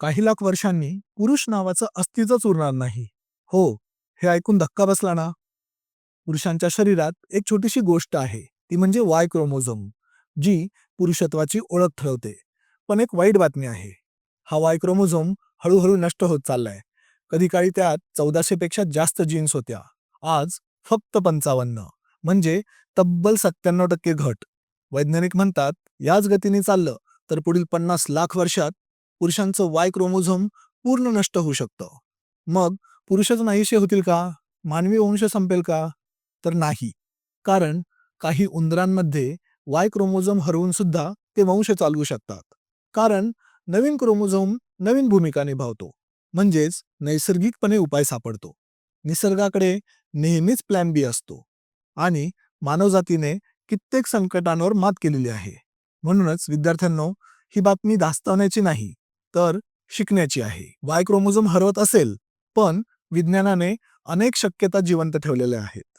काही लाख वर्षांनी पुरुष नावाचं अस्तित्वच उरणार नाही. हो हे ऐकून धक्का बसला ना? पुरुषांच्या शरीरात एक छोटीशी गोष्ट आहे ती म्हणजे वाय क्रोमोझोम जी पुरुषत्वाची ओळख ठरवते. पण एक वाईट बातमी आहे हा वाय क्रोमोझोम हळूहळू नष्ट होत चाललाय. कधी काळी त्यात चौदाशे पेक्षा जास्त जीन्स होत्या. आज फक्त पंचावन्न म्हणजे तब्बल सत्त्याण्णव टक्के घट. वैज्ञानिक म्हणतात याच गतीने चाललं तर पुढील पन्नास लाख वर्षात पुरुषांचं वाय क्रोमोझोम पूर्ण नष्ट होऊ शकतं. मग पुरुषच नाहीसे होतील का? मानवी वंश संपेल का? तर नाही. कारण काही उंदरांमध्ये वाय क्रोमोझोम हरवून सुद्धा ते वंश चालवू शकतात. कारण नवीन क्रोमोझोम नवीन भूमिका निभावतो. म्हणजेच नैसर्गिकपणे उपाय सापडतो. निसर्गाकडे नेहमीच प्लॅन बी असतो. आणि मानवजातीने कित्येक संकटांवर मात केलेली आहे. म्हणूनच विद्यार्थ्यांनो ही बातमी दास्तावण्याची नाही. तर शिकण्याची आहे. वाय क्रोमोझोम हरवत असेल पण विज्ञानाने अनेक शक्यता जिवंत ठेवलेल्या आहेत.